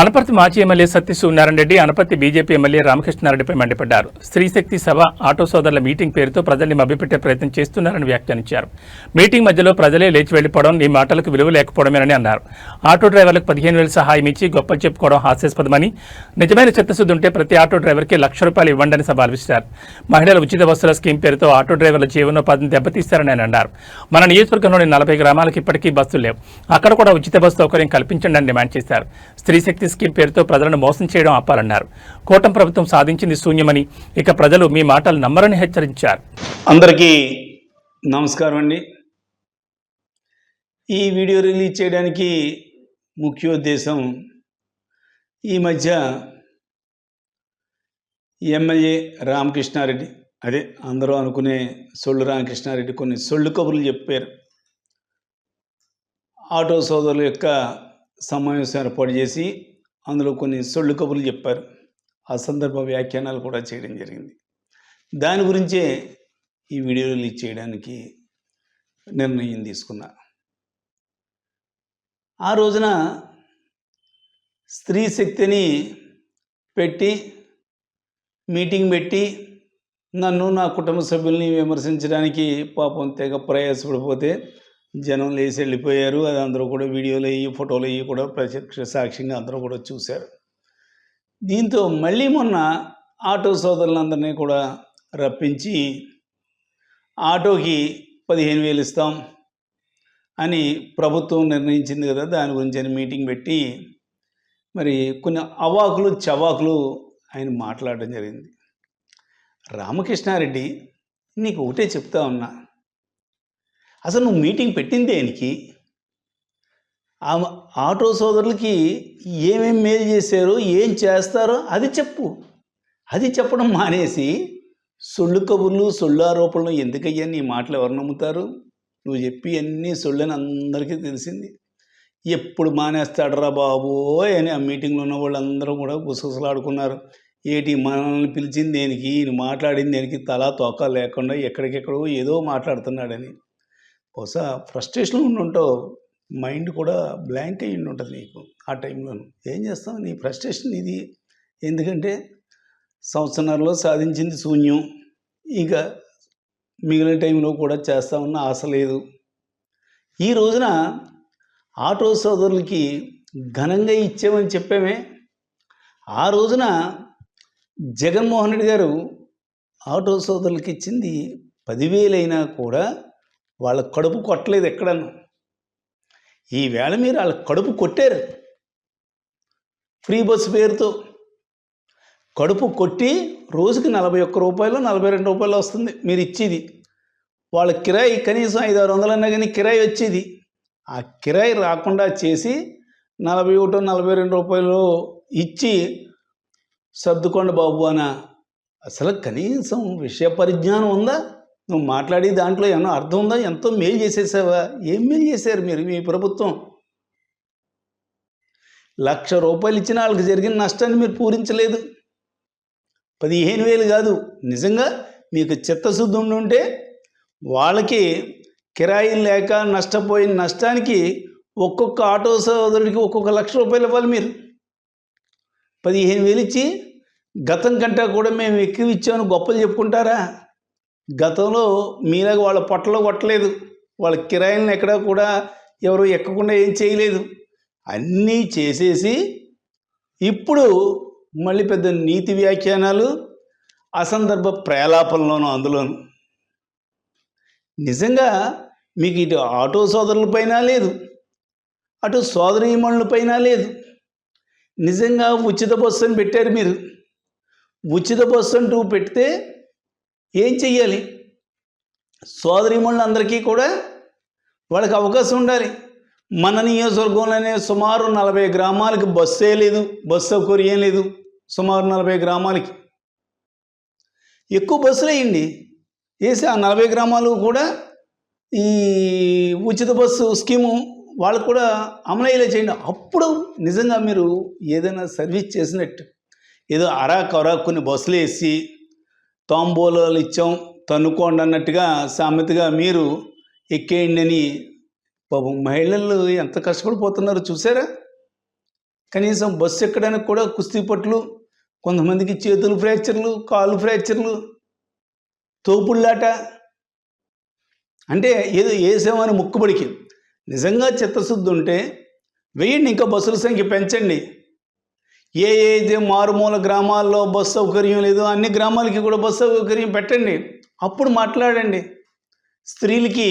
అనపర్తి మాజీ MLA Satyasuryanarayana Reddy Anaparthi BJP MLA రామకృష్ణారెడ్డిపై మండిపడ్డారు. స్త్రీశక్తి సభ ఆటో సోదరుల మీటింగ్ పేరుతో ప్రజల్ని మభ్యపెట్టే ప్రయత్నం చేస్తున్నారని వ్యాఖ్యానించారు. మీటింగ్ మధ్యలో ప్రజలే లేచి వెళ్ళిపోవడం ఈ మాటలకు విలువ లేకపోవడమేనని అన్నారు. ఆటో డ్రైవర్లకు పదిహేను వేలు సహాయం ఇచ్చి గొప్పలు చెప్పుకోవడం హాస్యాస్పదమని నిజమైన చిత్తశుద్ధి ఉంటే ప్రతి ఆటో డ్రైవర్కి లక్ష రూపాయలు ఇవ్వండి సవాల్ విసిరారు. మహిళల ఉచిత బస్సుల స్కీమ్ పేరుతో ఆటో డ్రైవర్ల జీవనోపాధిని దెబ్బతీస్తారని ఆయన అన్నారు. మన నియోజకవర్గంలోని నలభై గ్రామాలకు ఇప్పటికీ బస్సులు లేవు. అక్కడ కూడా ఉచిత బస్సు సౌకర్యం కల్పించండి అని డిమాండ్ చేశారు. స్త్రీశక్తి స్కీమ్ పేరుతో ప్రజలను మోసం చేయడం ఆపాలన్నారు. కూటమి ప్రభుత్వం సాధించింది శూన్యమని ఇక ప్రజలు మీ మాటలు నమ్మరని హెచ్చరించారు. అందరికీ నమస్కారం అండి. ఈ వీడియో రిలీజ్ చేయడానికి ముఖ్యోద్దేశం ఈ మధ్య ఎమ్మెల్యే రామకృష్ణారెడ్డి అదే అందరూ అనుకునే సొళ్ళు రామకృష్ణారెడ్డి కొన్ని సొళ్ళు కబుర్లు చెప్పారు. ఆటో సోదరుల యొక్క సమావేశం ఏర్పాటు చేసి అందులో కొన్ని సొళ్ళు కబుర్లు చెప్పారు. ఆ సందర్భ వ్యాఖ్యానాలు కూడా చేయడం జరిగింది. దాని గురించే ఈ వీడియో రిలీజ్ చేయడానికి నిర్ణయం తీసుకున్నా. ఆ రోజున స్త్రీ శక్తిని పెట్టి మీటింగ్ పెట్టి నన్ను నా కుటుంబ సభ్యుల్ని విమర్శించడానికి పాపం తెగ ప్రయాసపడిపోతే జనం లేచి వెళ్ళిపోయారు. అది అందరూ కూడా వీడియోలు అయ్యి ఫోటోలు అయ్యి కూడా ప్రత్యక్ష సాక్ష్యంగా అందరూ కూడా చూశారు. దీంతో మళ్ళీ మొన్న ఆటో సోదరులందరినీ కూడా రప్పించి ఆటోకి పదిహేను వేలు ఇస్తాం అని ప్రభుత్వం నిర్ణయించింది కదా దాని గురించి అని మీటింగ్ పెట్టి మరి కొన్ని అవాకులు చవాకులు ఆయన మాట్లాడడం జరిగింది. రామకృష్ణారెడ్డి నీకు ఒకటే చెప్తా ఉన్నా అసలు నువ్వు మీటింగ్ పెట్టింది దేనికి? ఆ ఆటో సోదరులకి ఏమేం మేలు చేశారో ఏం చేస్తారో అది చెప్పు. అది చెప్పడం మానేసి సొళ్ళు కబుర్లు సొళ్ళు ఆరోపణలు ఎందుకయ్యా నీ మాటలు ఎవరు నమ్ముతారు? నువ్వు చెప్పి అన్నీ సొళ్ళని అందరికీ తెలిసింది. ఎప్పుడు మానేస్తాడరా బాబు అని ఆ మీటింగ్లో ఉన్న వాళ్ళందరూ కూడా గుసగుసలాడుకున్నారు. ఏటి మనల్ని పిలిచింది దేనికి? ఈయన మాట్లాడింది దేనికి? తలా తోక లేకుండా ఎక్కడికెక్కడో ఏదో మాట్లాడుతున్నాడని. బహుశా ఫ్రస్ట్రేషన్లో ఉండుంటావు మైండ్ కూడా బ్లాంక్ అయ్యి ఉంటుంది నీకు ఆ టైంలోను. ఏం చేస్తావు? నీ ఫ్రస్ట్రేషన్ ఇది. ఎందుకంటే సంవత్సరంలో సాధించింది శూన్యం. ఇక మిగిలిన టైంలో కూడా చేస్తామన్న ఆశ లేదు. ఈ రోజున ఆటో సోదరులకి ఘనంగా ఇచ్చామని చెప్పామే. ఆ రోజున జగన్మోహన్ రెడ్డి గారు ఆటో సోదరులకి ఇచ్చింది పదివేలైనా కూడా వాళ్ళ కడుపు కొట్టలేదు ఎక్కడను. ఈవేళ మీరు వాళ్ళ కడుపు కొట్టారు. ఫ్రీ బస్సు పేరుతో. కడుపు కొట్టి రోజుకి నలభై ఒక్క రూపాయలు నలభై రెండు రూపాయలు వస్తుంది మీరు ఇచ్చేది. వాళ్ళ కిరాయి కనీసం ఐదు ఆరు వందలన్నా కానీ కిరాయి వచ్చేది. ఆ కిరాయి రాకుండా చేసి నలభై ఒకటి నలభై రెండు రూపాయలు ఇచ్చి సర్దుకోండి బాబు అన అసలు కనీసం విషయ పరిజ్ఞానం ఉందా? నువ్వు మాట్లాడి దాంట్లో ఏమన్నా అర్థం ఉందా? ఎంతో మేలు చేసేసావా? ఏం మేలు చేశారు మీరు మీ ప్రభుత్వం? లక్ష రూపాయలు ఇచ్చిన వాళ్ళకి జరిగిన నష్టాన్ని మీరు పూరించలేదు. పదిహేను వేలు కాదు. నిజంగా మీకు చిత్తశుద్ధి ఉండి ఉంటే వాళ్ళకి కిరాయిలు లేక నష్టపోయిన నష్టానికి ఒక్కొక్క ఆటో సోదరుడికి ఒక్కొక్క లక్ష రూపాయలు ఇవ్వాలి మీరు. పదిహేను వేలు ఇచ్చి గతం కంటే కూడా మేము ఎక్కువ ఇచ్చామని గొప్పలు చెప్పుకుంటారా? గతంలో మీలాగా వాళ్ళ పొట్టలో కొట్టలేదు. వాళ్ళ కిరాయిలను ఎక్కడా కూడా ఎవరు ఎక్కకుండా ఏం చేయలేదు. అన్నీ చేసేసి ఇప్పుడు మళ్ళీ పెద్ద నీతి వ్యాఖ్యానాలు అసందర్భ ప్రేలాపనలోను అందులోను. నిజంగా మీకు ఇటు ఆటో సోదరులపైన లేదు. అటు సోదరీమణులపైన లేదు. నిజంగా ఉచిత బస్సు అని పెట్టారు మీరు. ఉచిత బస్సు అంటూ పెడితే ఏం చెయ్యాలి? సోదరిమణులందరికీ కూడా వాళ్ళకి అవకాశం ఉండాలి. మన నియోజకవర్గంలోనే సుమారు నలభై గ్రామాలకి బస్సే లేదు. బస్ సౌకర్యం లేదు సుమారు నలభై గ్రామాలకి. ఎక్కువ బస్సులు వేయండి. వేసి ఆ నలభై గ్రామాలు కూడా ఈ ఉచిత బస్సు స్కీము వాళ్ళకు కూడా అమలయ్యేలా చేయండి. అప్పుడు నిజంగా మీరు ఏదైనా సర్వీస్ చేసినట్టు ఏదో అరా కొరా కొన్ని బస్సులు వేసి తాంబూలాలు ఇచ్చాం తన్నుకోండి అన్నట్టుగా సామెతగా మీరు ఎక్కేయండి అని పాపం మహిళలు ఎంత కష్టపడిపోతున్నారో చూసారా? కనీసం బస్సు ఎక్కడానికి కూడా కుస్తీ పట్లు కొంతమందికి చేతులు ఫ్రాక్చర్లు కాళ్ళు ఫ్రాక్చర్లు తోపుళ్ళాట. అంటే ఏదో వేసామని ముక్కుబడికి. నిజంగా చిత్తశుద్ధి ఉంటే వెయ్యండి ఇంకా బస్సుల సంఖ్య పెంచండి. ఏ ఏది అయితే మారుమూల గ్రామాల్లో బస్ సౌకర్యం లేదో అన్ని గ్రామాలకి కూడా బస్సు సౌకర్యం పెట్టండి. అప్పుడు మాట్లాడండి. స్త్రీలకి